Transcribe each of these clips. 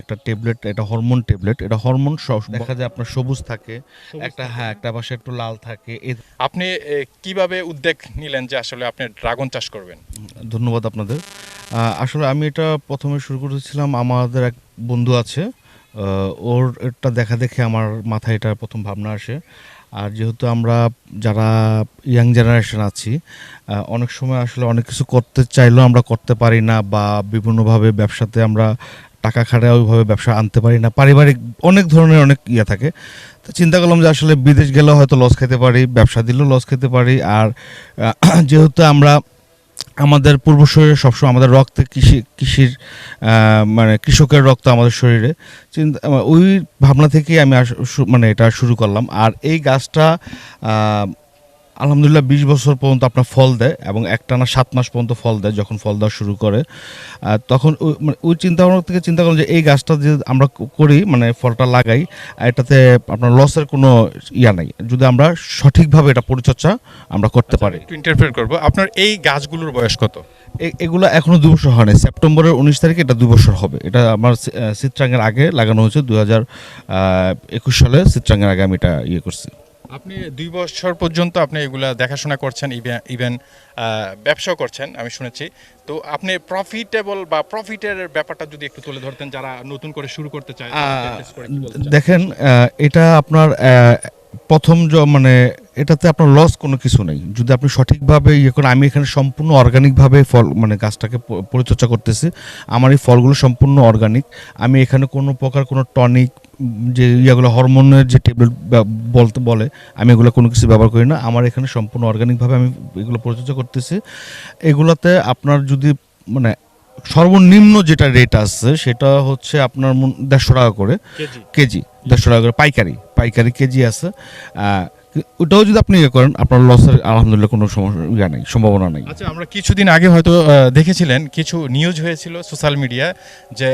একটা ট্যাবলেট এটা hormone tablet এটা হরমোন দেখা যায় আপনার সবুজ থাকে একটা হ্যাঁ একটা পাশে একটু লাল থাকে। আপনি কীভাবে উদ্যোগ নিলেন যে আসলে আপনি ড্রাগন চাষ করবেন? ধন্যবাদ আপনাদের। আসলে আমি এটা প্রথমে শুরু করেছিলাম আমাদের এক বন্ধু আছে ওর এটা দেখা দেখে আমার মাথায় এটা প্রথম ভাবনা আসে। আর যেহেতু আমরা যারা ইয়াং জেনারেশন আছি অনেক সময় আসলে অনেক কিছু করতে চাইলেও আমরা করতে পারি না বা বিভিন্নভাবে ব্যবসাতে আমরা টাকা খাটায় ওইভাবে ব্যবসা আনতে পারি না। পারিবারিক অনেক ধরনের অনেক ইয়ে থাকে। তো চিন্তা করলাম যে আসলে বিদেশ গেলেও হয়তো লস খেতে পারি, ব্যবসা দিলেও লস খেতে পারি। আর যেহেতু আমরা, আমাদের পূর্বশরীরে সবসময় আমাদের রক্তে কৃষি, কৃষির মানে কৃষকের রক্ত আমাদের শরীরে, চিন্তা, ওই ভাবনা থেকেই আমি মানে এটা শুরু করলাম। আর এই গাছটা আলহামদুলিল্লাহ বিশ বছর পর্যন্ত আপনার ফল দেয় এবং একটানা সাত মাস পর্যন্ত ফল দেয় যখন ফল দেওয়া শুরু করে। তখন ওই- মানে ওই চিন্তা ভাবনা থেকে চিন্তা করলাম যে এই গাছটা যে আমরা করি মানে ফলটা লাগাই এটাতে আপনার লসের কোনো ইয়া নাই। যদি আমরা সঠিকভাবে এটা পরিচর্যা আমরা করতে পারি। একটু ইন্টারফেয়ার করব। আপনার এই গাছগুলোর বয়স কত? এগুলো এখনও দু বছর হয়নি সেপ্টেম্বরের উনিশ তারিখে এটা দু বছর হবে। এটা আমার চিত্রাঙ্গের আগে লাগানো হয়েছে। দু হাজার একুশ সালে চিত্রাঙ্গের আগে আমি এটা ইয়ে করছি। আপনি দুই বছর পর্যন্ত আপনি এগুলা দেখাশোনা করছেন ইভেন ব্যবসাও করছেন আমি শুনেছি তো আপনি প্রফিটেবল বা প্রফিটের ব্যাপারটা যদি একটু তুলে ধরতেন যারা নতুন করে শুরু করতে চায়? দেখেন আহ, এটা আপনার আহ, প্রথম মানে এটাতে আপনার লস কোনো কিছু নেই। যদি আপনি সঠিকভাবে ইয়ে করেন, আমি এখানে সম্পূর্ণ অর্গানিকভাবে ফল মানে গাছটাকে পরিচর্যা করতেছি। আমার এই ফলগুলো সম্পূর্ণ অর্গানিক আমি এখানে কোনো প্রকার কোনো টনিক যে ইয়েগুলো হরমোনের যে ট্যাবলেট বলতে, বলে, আমি এগুলো কোনো কিছু ব্যবহার করি না। আমার এখানে সম্পূর্ণ অর্গানিকভাবে আমি এগুলো পরিচর্যা করতেছি। এগুলোতে আপনার যদি মানে সর্বনিম্ন যেটা রেট আছে সেটা হচ্ছে আপনার দেড়শো টাকা করে। কেজি। দেড়শো টাকা করে পাইকারি। পাইকারি কেজি আছে। ওটাও যদি আপনি ইয়ে করেন আপনার লসের আলহামদুলিল্লাহ কোনো সমস্যা ইয়া নেই সম্ভাবনা নেই। আচ্ছা আমরা কিছুদিন আগে হয়তো দেখেছিলেন কিছু নিউজ হয়েছিল সোশ্যাল মিডিয়া যে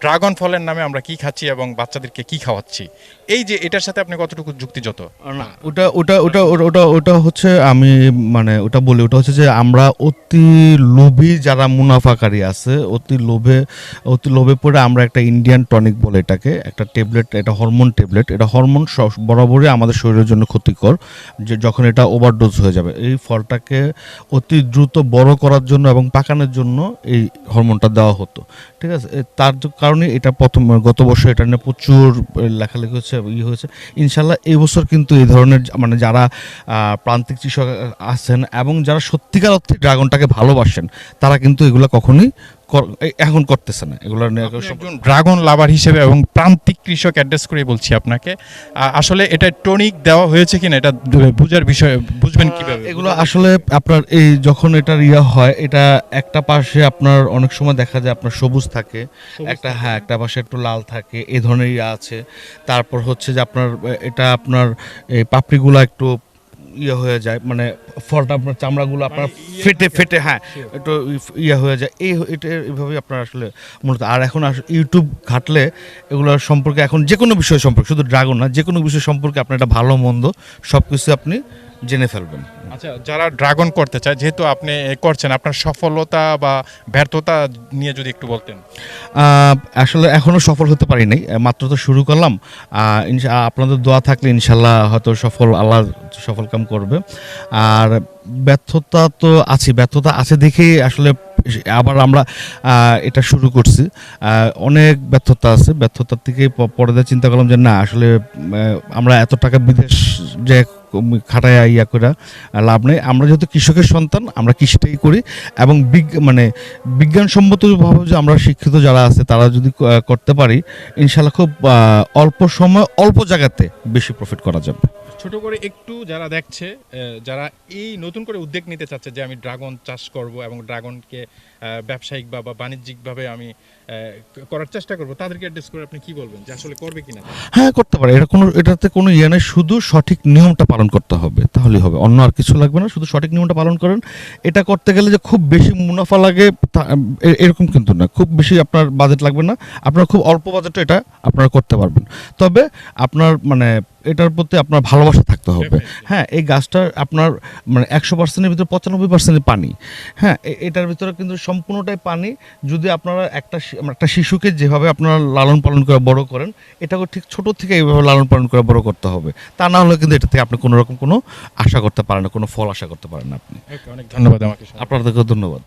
ড্রাগন ফলের নামে আমরা কি খাচ্ছি এবং বাচ্চাদেরকে কি খাওয়াচ্ছি? এই যে এটার সাথে আপনি কতটুকু যুক্তিযত না। ওটা ওটা ওটা ওটা- ওটা হচ্ছে আমি মানে ওটা বলি ওটা হচ্ছে যে আমরা অতি লোভী যারা মুনাফাকারী আছে অতি লোভে অতি লোভে পড়ে আমরা একটা ইন্ডিয়ান টনিক বলে এটাকে একটা ট্যাবলেট এটা হরমোন ট্যাবলেট এটা হরমোন বরাবরই আমাদের শরীরের জন্য ক্ষতিকর যে যখন এটা ওভারডোজ হয়ে যাবে। এই ফলটাকে অতি দ্রুত বড় করার জন্য এবং পাকানোর জন্য এই হরমোনটা দেওয়া হতো। ঠিক আছে? তার কারণে এটা প্রথম গত বছর এটা নিয়ে প্রচুর লেখালেখি হচ্ছে ইয়ে হয়েছে। ইনশাল্লাহ এবছর বছর কিন্তু এই ধরনের মানে যারা প্রান্তিক কৃষক আছেন এবং যারা সত্যিকার অর্থে ড্রাগনটাকে ভালোবাসেন, তারা কিন্তু এগুলো কখনোই এখন করতেছে না। এগুলো ড্রাগন লাভার হিসেবে এবং প্রান্তিক কৃষক অ্যাড্রেস করে বলছি আপনাকে। আসলে এটা টনিক দেওয়া হয়েছে কিনা এটা বুঝার বিষয় বুঝবেন কীভাবে? এগুলো আসলে আপনার এই যখন এটার ইয়ে হয় এটা একটা পাশে আপনার অনেক সময় দেখা যায় আপনার সবুজ থাকে একটা হ্যাঁ একটা পাশে একটু লাল থাকে এ ধরনের ইয়া আছে। তারপর হচ্ছে যে আপনার এটা আপনার এই পাপড়িগুলো একটু ইয়ে হয়ে যায় মানে ফলটা আপনার চামড়াগুলো আপনার ফেটে ফেটে হ্যাঁ একটু ইয়ে হয়ে যায়। এই এটা এইভাবেই আপনার আসলে মূলত। আর এখন ইউটিউব ঘাটলে এগুলো সম্পর্কে এখন যে কোনো বিষয় সম্পর্কে, শুধু ড্রাগন না, যে কোনো বিষয় সম্পর্কে আপনার একটা ভালো, মন্দ সব কিছু আপনি জেনে ফেলবেন। আচ্ছা যারা ড্রাগন করতে চায় যেহেতু আপনি করছেন আপনার সফলতা বা ব্যর্থতা নিয়ে যদি একটু বলতেন। আসলে এখনও সফল হতে পারি নাই মাত্র তো শুরু করলাম। আপনাদের দোয়া থাকলে ইনশাল্লাহ হয়তো সফল আল্লাহ সফল কাম করবে। আর ব্যর্থতা তো আছে ব্যর্থতা আছে দেখেই আসলে আবার আমরা এটা শুরু করছি। অনেক ব্যর্থতা আছে ব্যর্থতার থেকে পরে চিন্তা করলাম যে না আসলে আমরা এত টাকা বিদেশ যে খাটায় ইয়া করে লাভ নেই। আমরা যেহেতু কৃষকের সন্তান, আমরা কৃষিটাই করি এবং মানে বিজ্ঞানসম্মতভাবে যে আমরা শিক্ষিত যারা আছে, তারা যদি করতে পারি ইনশাল্লাহ খুব অল্প সময়, অল্প জায়গাতে বেশি প্রফিট করা যাবে। ছোট করে একটু যারা দেখছে যারা এই নতুন করে উদ্যোগ নিতে চাচ্ছে যে আমি ড্রাগন চাষ করব এবং ড্রাগনকে ব্যবসায়িক বা বা বাণিজ্যিকভাবে আমি করার চেষ্টা করব। তাদেরকে অ্যাড্রেস করে আপনি কি বলবেন? যে আসলে করবে কিনা? হ্যাঁ করতে পারে। এটা কোনো এটাতে কোনো ইয়ে নেই। শুধু সঠিক নিয়মটা পালন করতে হবে। তাহলেই হবে। অন্য আর কিছু লাগবে না। শুধু সঠিক নিয়মটা পালন করেন। এটা করতে গেলে যে খুব বেশি মুনাফা লাগে এরকম কিন্তু না। খুব বেশি আপনার বাজেট লাগবে না। আপনার খুব অল্প বাজেটে এটা আপনারা করতে পারবেন। তবে আপনার মানে এটার প্রতি আপনার ভালোবাসা থাকতে হবে। হ্যাঁ এই গাছটা আপনার মানে একশো পার্সেন্টের ভিতরে পঁচানব্বই পার্সেন্ট পানি। হ্যাঁ এটার ভিতরে কিন্তু সম্পূর্ণটাই পানি যদি আপনারা একটা শি- একটা শিশুকে যেভাবে আপনারা লালন পালন করে বড় করেন এটাকে ঠিক ছোট থেকে এইভাবে লালন পালন করে বড় করতে হবে। তা না হলে কিন্তু এটা থেকে আপনি কোনোরকম কোনো আশা করতে পারেন না কোনো ফল আশা করতে পারেন না আপনি। অনেক ধন্যবাদ আমাকে। আপনাদেরকে ধন্যবাদ।